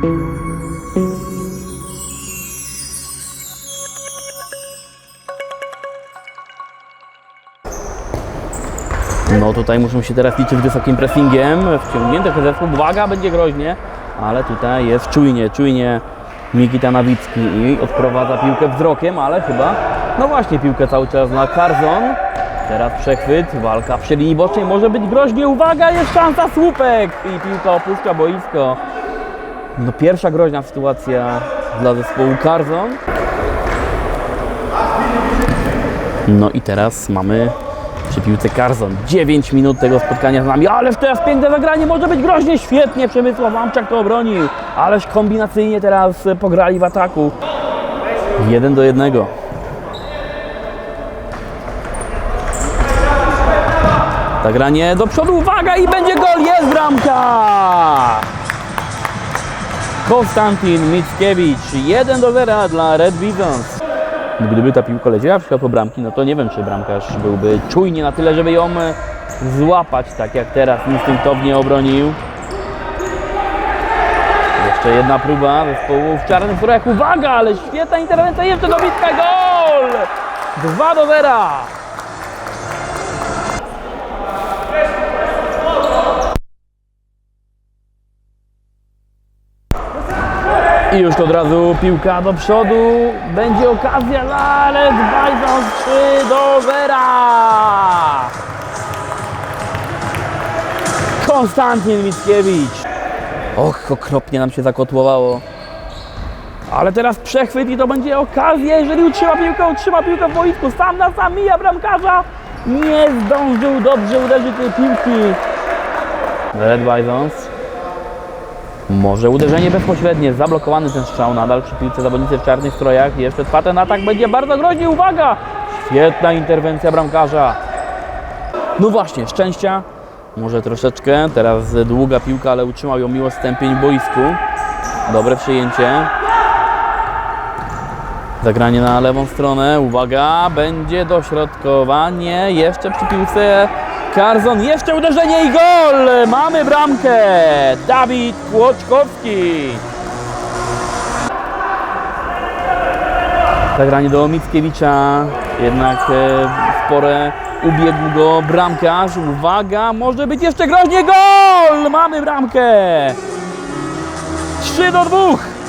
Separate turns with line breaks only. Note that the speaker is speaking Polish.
No tutaj muszą się teraz liczyć wysokim pressingiem. Wciągnięty zespół. Uwaga, będzie groźnie. Ale tutaj jest czujnie, czujnie Mikita Nawicki i odprowadza piłkę wzrokiem, ale chyba, no właśnie, piłkę cały czas na Carzon. Teraz przechwyt, walka przy linii bocznej, może być groźnie. Uwaga, jest szansa, słupek! I piłka opuszcza boisko. No pierwsza groźna sytuacja dla zespołu Carzon. No i teraz mamy przy piłce Carzon. 9 minut tego spotkania z nami, ależ teraz piękne zagranie, może być groźnie, świetnie Przemysław Łamczak to obronił, ależ kombinacyjnie teraz pograli w ataku. 1 do 1. Zagranie do przodu, uwaga i będzie gol, jest bramka! Konstantin Mickiewicz, 1 do 0 dla Red Bizons. Gdyby ta piłka leciała w przypadku bramki, no to nie wiem, czy bramkarz byłby czujnie na tyle, żeby ją e, złapać, tak jak teraz instynktownie obronił. Jeszcze jedna próba zespołu w czarnym strojach. Uwaga, ale świetna interwencja, jeszcze dobitka, gol! 2 do 0. I już od razu piłka do przodu. Będzie okazja dla Red Bison 3 do 0. Konstantin Mickiewicz. Och, okropnie nam się zakotłowało. Ale teraz przechwyt i to będzie okazja, jeżeli utrzyma piłkę, utrzyma piłkę w boisku. Sam na sam mija bramkarza. Nie zdążył dobrze uderzyć tej piłki. Red Bisons. Może uderzenie bezpośrednie, zablokowany ten strzał nadal przy piłce zawodnicy w czarnych strojach. Jeszcze Twaten atak będzie bardzo groźnie, uwaga! Świetna interwencja bramkarza. No właśnie, szczęścia. Może troszeczkę, teraz długa piłka, ale utrzymał ją miło stępień w boisku. Dobre przyjęcie. Zagranie na lewą stronę, uwaga, będzie dośrodkowanie, jeszcze przy piłce Karzon, jeszcze uderzenie i gol! Mamy bramkę! Dawid Kłoczkowski. Zagranie do Mickiewicza, jednak e, w porę ubiegł go bramkarz. Uwaga, może być jeszcze groźnie gol! Mamy bramkę! 3 do 2!